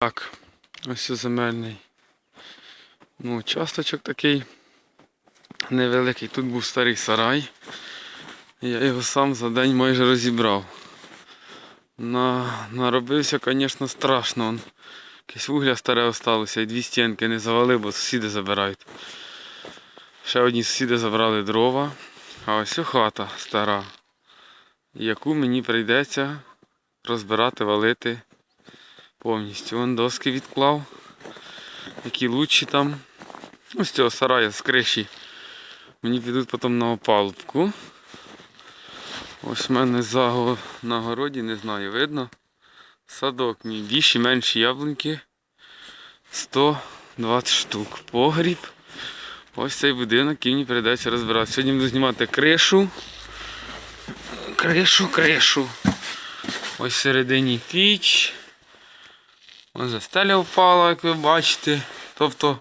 Так, ось земельний. Ну, часточок такий невеликий. Тут був старий сарай. Я його сам за день майже розібрав. На, наробився, звісно, страшно. Он, якесь вугля старе осталося і дві стінки не завалив, бо сусіди забирають. Ще одні сусіди забрали дрова. А ось хата стара, яку мені прийдеться розбирати, валити повністю. Вон доски відклав, які лучші там. Ось цього сараю з криші. Мені підуть потім на опалубку. Ось в мене за на городі, не знаю, видно. Садок мій більші, менші яблуньки. 120 штук. Погріб. Ось цей будинок, який мені прийдеться розбирати. Сьогодні буду знімати кришу. Кришу, кришу. Ось всередині піч. Ось застеля впала, як ви бачите. Тобто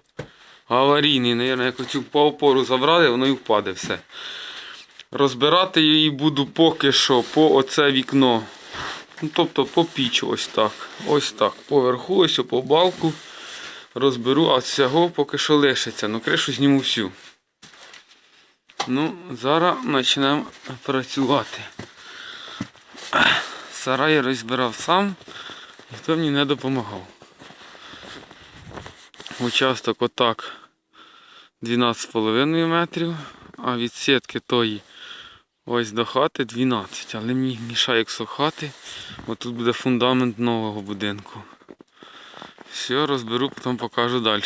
аварійний, навірно, як оцю по опору забрали, воно і впаде все. Розбирати її буду поки що по оце вікно. Ну, тобто по піч ось так. Ось так. Поверху, ось по балку розберу, а цього поки що лишиться. Ну кришу зніму всю. Ну, зараз почнемо працювати. Сарай розбирав сам, ніхто мені не допомагав. Участок отак 12,5 метрів, а від сітки тої ось до хати 12. Але мені мішає хати, бо тут буде фундамент нового будинку. Все, розберу, потім покажу далі.